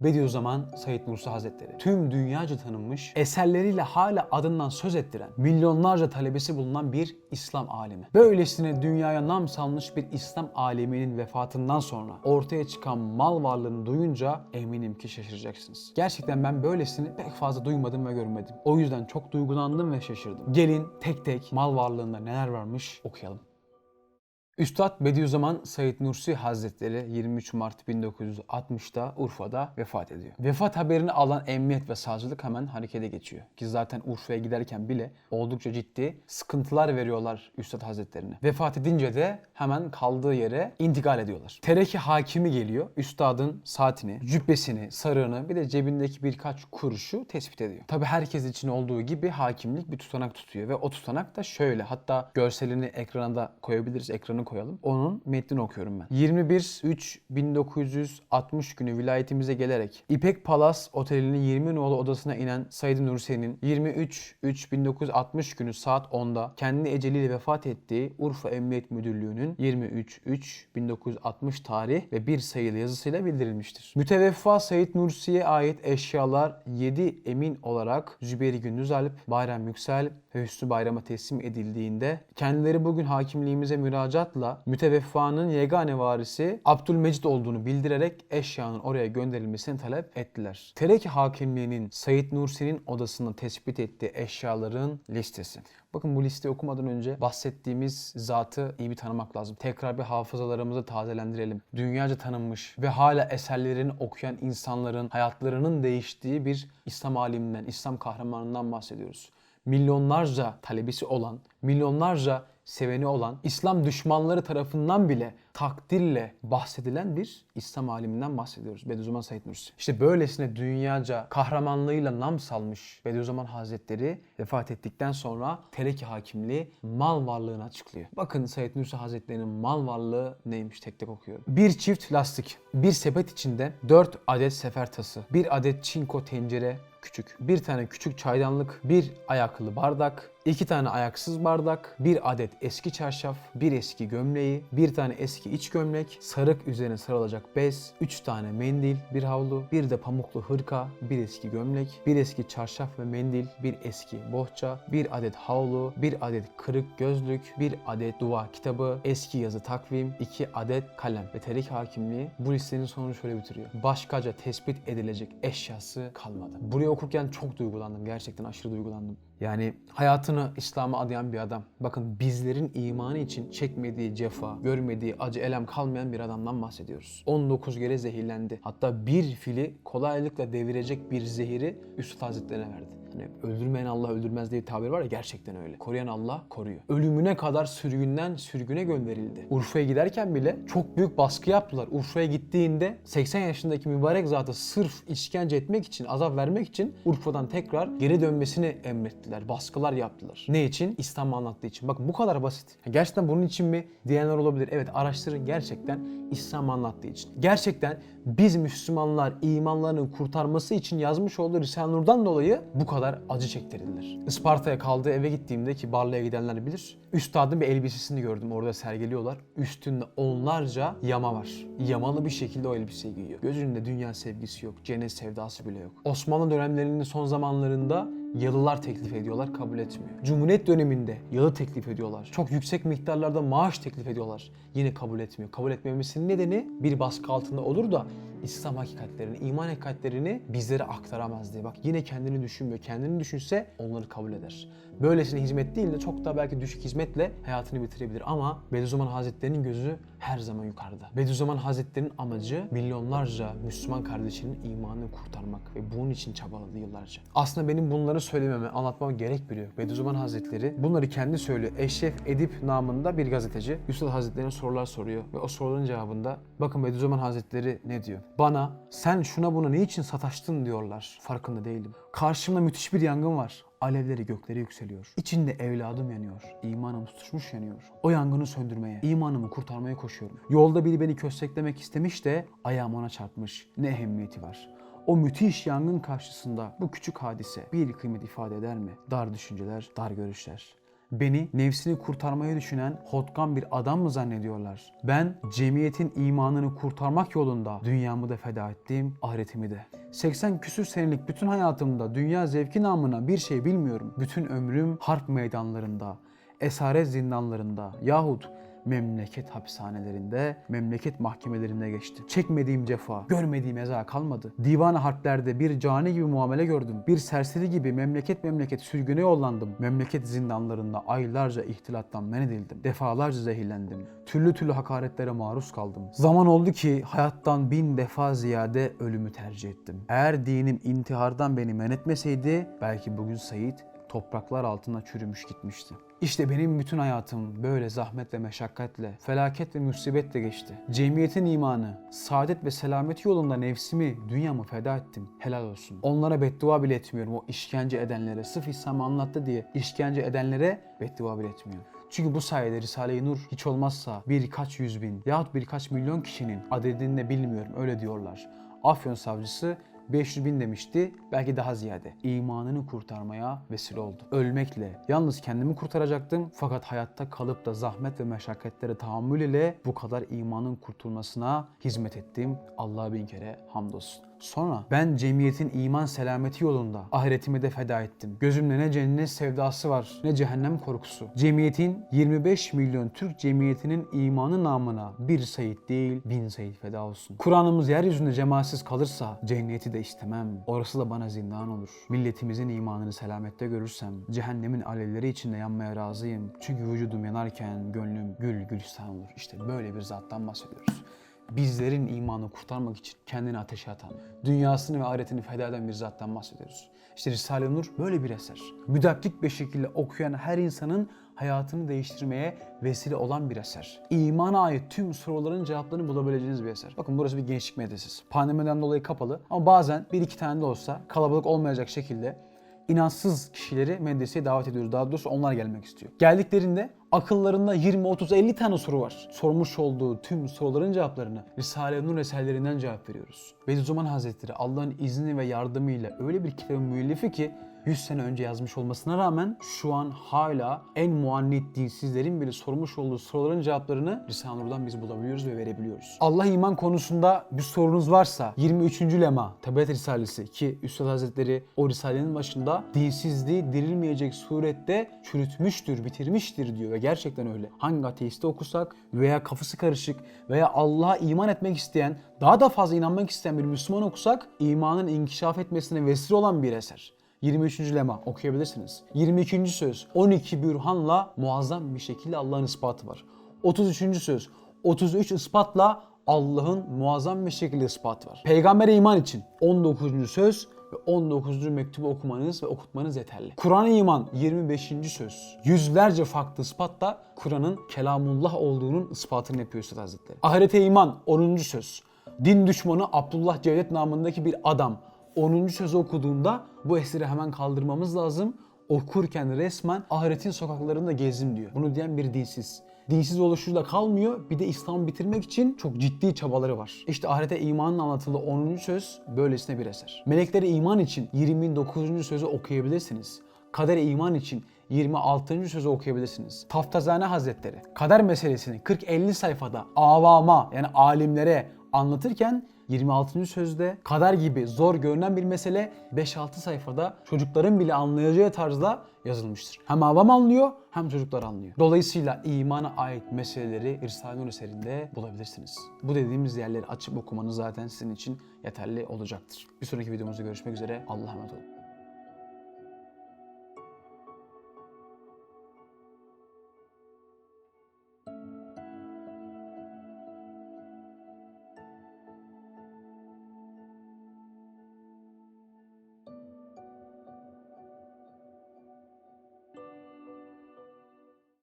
Bediüzzaman Said Nursi Hazretleri tüm dünyaca tanınmış, eserleriyle hala adından söz ettiren, milyonlarca talebesi bulunan bir İslam alimi. Böylesine dünyaya nam salmış bir İslam aleminin vefatından sonra ortaya çıkan mal varlığını duyunca eminim ki şaşıracaksınız. Gerçekten ben böylesini pek fazla duymadım ve görmedim. O yüzden çok duygulandım ve şaşırdım. Gelin tek tek mal varlığında neler varmış okuyalım. Üstad Bediüzzaman Said Nursi Hazretleri 23 Mart 1960'da Urfa'da vefat ediyor. Vefat haberini alan emniyet ve savcılık hemen harekete geçiyor. Ki zaten Urfa'ya giderken bile oldukça ciddi sıkıntılar veriyorlar Üstad Hazretlerine. Vefat edince de hemen kaldığı yere intikal ediyorlar. Tereki hakimi geliyor. Üstadın saatini, cübbesini, sarığını bir de cebindeki birkaç kuruşu tespit ediyor. Tabi herkes için olduğu gibi hakimlik bir tutanak tutuyor ve o tutanak da şöyle. Hatta görselini ekrana da koyabiliriz. Ekranı koyalım. Onun metnini okuyorum ben. 21-3-1960 günü vilayetimize gelerek İpek Palas Oteli'nin 20 nolu odasına inen Said Nursi'nin 23-3-1960 günü saat 10'da kendi eceliyle vefat ettiği Urfa Emniyet Müdürlüğü'nün 23-3-1960 tarih ve bir sayılı yazısıyla bildirilmiştir. Müteveffa Said Nursi'ye ait eşyalar 7 emin olarak Zübeyir Gündüz Alp, Bayram Yüksel ve Hüsnü Bayram'a teslim edildiğinde kendileri bugün hakimliğimize müracaatla müteveffanın yegane varisi Abdülmecid olduğunu bildirerek eşyanın oraya gönderilmesini talep ettiler. Tereki hakimliğinin Said Nursi'nin odasında tespit ettiği eşyaların listesi. Bakın bu listeyi okumadan önce bahsettiğimiz zatı iyi bir tanımak lazım. Tekrar bir hafızalarımızı tazelendirelim. Dünyaca tanınmış ve hala eserlerini okuyan insanların hayatlarının değiştiği bir İslam aliminden, İslam kahramanından bahsediyoruz milyonlarca talebesi olan, milyonlarca seveni olan, İslam düşmanları tarafından bile takdirle bahsedilen bir İslam aliminden bahsediyoruz. Bediüzzaman Said Nursi. İşte böylesine dünyaca kahramanlığıyla nam salmış Bediüzzaman Hazretleri vefat ettikten sonra tereki hakimliği mal varlığını açıklıyor. Bakın Said Nursi Hazretleri'nin mal varlığı neymiş tek tek okuyorum. Bir çift lastik, bir sepet içinde 4 adet sefer tası, bir adet çinko tencere, küçük. Bir tane küçük çaydanlık, bir ayaklı bardak, iki tane ayaksız bardak, bir adet eski çarşaf, bir eski gömleği, bir tane eski iç gömlek, sarık üzerine sarılacak bez, üç tane mendil, bir havlu, bir de pamuklu hırka, bir eski gömlek, bir eski çarşaf ve mendil, bir eski bohça, bir adet havlu, bir adet kırık gözlük, bir adet dua kitabı, eski yazı takvim, iki adet kalem ve terik hakimliği bu listenin sonunu şöyle bitiriyor. Başkaca tespit edilecek eşyası kalmadı. Burayı okurken çok duygulandım. Gerçekten aşırı duygulandım. Yani hayatını İslam'a adayan bir adam. Bakın bizlerin imanı için çekmediği cefa, görmediği acı elem kalmayan bir adamdan bahsediyoruz. 19 kere zehirlendi. Hatta bir fili kolaylıkla devirecek bir zehiri Üstad Hazretlerine verdi. Hani öldürmeyen Allah öldürmez diye bir tabir var ya gerçekten öyle. Koruyan Allah koruyor. Ölümüne kadar sürgünden sürgüne gönderildi. Urfa'ya giderken bile çok büyük baskı yaptılar. Urfa'ya gittiğinde 80 yaşındaki mübarek zatı sırf işkence etmek için, azap vermek için Urfa'dan tekrar geri dönmesini emrettiler. Baskılar yaptılar. Ne için? İslam anlattığı için. Bakın bu kadar basit. Gerçekten bunun için mi diyenler olabilir. Evet araştırın gerçekten İslam anlattığı için. Gerçekten biz Müslümanlar imanlarını kurtarması için yazmış olduğu Risale-i Nur'dan dolayı bu kadar acı çektirdiler. Isparta'ya kaldığı eve gittiğimde ki Barla'ya gidenler bilir. Üstadın bir elbisesini gördüm orada sergiliyorlar. Üstünde onlarca yama var. Yamalı bir şekilde o elbiseyi giyiyor. Gözünde dünya sevgisi yok, cennet sevdası bile yok. Osmanlı dönemlerinin son zamanlarında yalılar teklif ediyorlar, kabul etmiyor. Cumhuriyet döneminde yalı teklif ediyorlar. Çok yüksek miktarlarda maaş teklif ediyorlar. Yine kabul etmiyor. Kabul etmemesinin nedeni bir baskı altında olur da İslam hakikatlerini, iman hakikatlerini bizlere aktaramaz diye. Bak yine kendini düşünmüyor. Kendini düşünse onları kabul eder. Böylesine hizmet değil de çok daha belki düşük hizmetle hayatını bitirebilir. Ama Bediüzzaman Hazretleri'nin gözü her zaman yukarıda. Bediüzzaman Hazretleri'nin amacı milyonlarca Müslüman kardeşinin imanını kurtarmak ve bunun için çabaladı yıllarca. Aslında benim bunları söylememe, anlatmama gerek bile yok. Bediüzzaman Hazretleri bunları kendi söylüyor. Eşref Edip namında bir gazeteci Yusuf Hazretleri'ne sorular soruyor ve o soruların cevabında bakın Bediüzzaman Hazretleri ne diyor? Bana sen şuna buna ne için sataştın diyorlar. Farkında değilim. Karşımda müthiş bir yangın var. Alevleri göklere yükseliyor. İçinde evladım yanıyor. İmanım tutuşmuş yanıyor. O yangını söndürmeye, imanımı kurtarmaya koşuyorum. Yolda biri beni kösteklemek istemiş de ayağım ona çarpmış. Ne ehemmiyeti var. O müthiş yangın karşısında bu küçük hadise bir kıymet ifade eder mi? Dar düşünceler, dar görüşler. Beni nefsini kurtarmayı düşünen hotkan bir adam mı zannediyorlar? Ben cemiyetin imanını kurtarmak yolunda dünyamı da feda ettim, ahiretimi de. 80 küsür senelik bütün hayatımda dünya zevki namına bir şey bilmiyorum. Bütün ömrüm harp meydanlarında, esaret zindanlarında yahut memleket hapishanelerinde, memleket mahkemelerinde geçti. Çekmediğim cefa, görmediğim eza kalmadı. Divan-ı harplerde bir cani gibi muamele gördüm. Bir serseri gibi memleket memleket sürgüne yollandım. Memleket zindanlarında aylarca ihtilattan men edildim. Defalarca zehirlendim. Türlü türlü hakaretlere maruz kaldım. Zaman oldu ki hayattan bin defa ziyade ölümü tercih ettim. Eğer dinim intihardan beni men etmeseydi belki bugün Sait topraklar altında çürümüş gitmişti. İşte benim bütün hayatım böyle zahmet ve meşakkatle, felaket ve musibetle geçti. Cemiyetin imanı, saadet ve selameti yolunda nefsimi, dünyamı feda ettim. Helal olsun. Onlara beddua bile etmiyorum o işkence edenlere. Sırf İslam'ı anlattı diye işkence edenlere beddua bile etmiyorum. Çünkü bu sayede Risale-i Nur hiç olmazsa birkaç yüz bin yahut birkaç milyon kişinin adedini de bilmiyorum öyle diyorlar. Afyon savcısı 500 bin demişti, belki daha ziyade. İmanını kurtarmaya vesile oldu. Ölmekle yalnız kendimi kurtaracaktım fakat hayatta kalıp da zahmet ve meşakkatlere tahammül ile bu kadar imanın kurtulmasına hizmet ettim. Allah'a bin kere hamdolsun. Sonra ben cemiyetin iman selameti yolunda ahiretimi de feda ettim. Gözümde ne cennet sevdası var ne cehennem korkusu. Cemiyetin 25 milyon Türk cemiyetinin imanı namına bir sayit değil bin sayit feda olsun. Kur'an'ımız yeryüzünde cemaatsiz kalırsa cenneti de istemem. Orası da bana zindan olur. Milletimizin imanını selamette görürsem cehennemin alevleri içinde yanmaya razıyım. Çünkü vücudum yanarken gönlüm gül gülistan olur. İşte böyle bir zattan bahsediyoruz bizlerin imanı kurtarmak için kendini ateşe atan, dünyasını ve ahiretini feda eden bir zattan bahsediyoruz. İşte Risale-i Nur böyle bir eser. Müdakkik bir şekilde okuyan her insanın hayatını değiştirmeye vesile olan bir eser. İmana ait tüm soruların cevaplarını bulabileceğiniz bir eser. Bakın burası bir gençlik medresesi. Pandemiden dolayı kapalı ama bazen bir iki tane de olsa kalabalık olmayacak şekilde inançsız kişileri medreseye davet ediyoruz. Daha doğrusu onlar gelmek istiyor. Geldiklerinde akıllarında 20, 30, 50 tane soru var. Sormuş olduğu tüm soruların cevaplarını Risale-i Nur eserlerinden cevap veriyoruz. Bediüzzaman Hazretleri Allah'ın izni ve yardımıyla öyle bir kitabın müellifi ki 100 sene önce yazmış olmasına rağmen şu an hala en muannit dinsizlerin bile sormuş olduğu soruların cevaplarını Risale-i Nur'dan biz bulabiliyoruz ve verebiliyoruz. Allah iman konusunda bir sorunuz varsa 23. lema Tabiat Risalesi ki Üstad Hazretleri o Risale'nin başında dinsizliği dirilmeyecek surette çürütmüştür, bitirmiştir diyor ve gerçekten öyle. Hangi ateisti okusak veya kafası karışık veya Allah'a iman etmek isteyen, daha da fazla inanmak isteyen bir Müslüman okusak imanın inkişaf etmesine vesile olan bir eser. 23. lema okuyabilirsiniz. 22. söz 12 bürhanla muazzam bir şekilde Allah'ın ispatı var. 33. söz 33 ispatla Allah'ın muazzam bir şekilde ispatı var. Peygambere iman için 19. söz ve 19. mektubu okumanız ve okutmanız yeterli. Kur'an'a iman 25. söz. Yüzlerce farklı ispatla Kur'an'ın kelamullah olduğunun ispatını yapıyor Üstad Hazretleri. Ahirete iman 10. söz. Din düşmanı Abdullah Cevdet namındaki bir adam 10. sözü okuduğunda bu eseri hemen kaldırmamız lazım. Okurken resmen ahiretin sokaklarında gezdim diyor. Bunu diyen bir dinsiz. Dinsiz oluşuyla kalmıyor. Bir de İslam'ı bitirmek için çok ciddi çabaları var. İşte ahirete imanın anlatıldığı 10. söz böylesine bir eser. Meleklere iman için 29. sözü okuyabilirsiniz. Kadere iman için 26. sözü okuyabilirsiniz. Taftazane Hazretleri kader meselesini 40-50 sayfada avama yani alimlere anlatırken 26. sözde kader gibi zor görünen bir mesele 5-6 sayfada çocukların bile anlayacağı tarzda yazılmıştır. Hem avam anlıyor hem çocuklar anlıyor. Dolayısıyla imana ait meseleleri Risale-i Nur eserinde bulabilirsiniz. Bu dediğimiz yerleri açıp okumanız zaten sizin için yeterli olacaktır. Bir sonraki videomuzda görüşmek üzere. Allah'a emanet olun.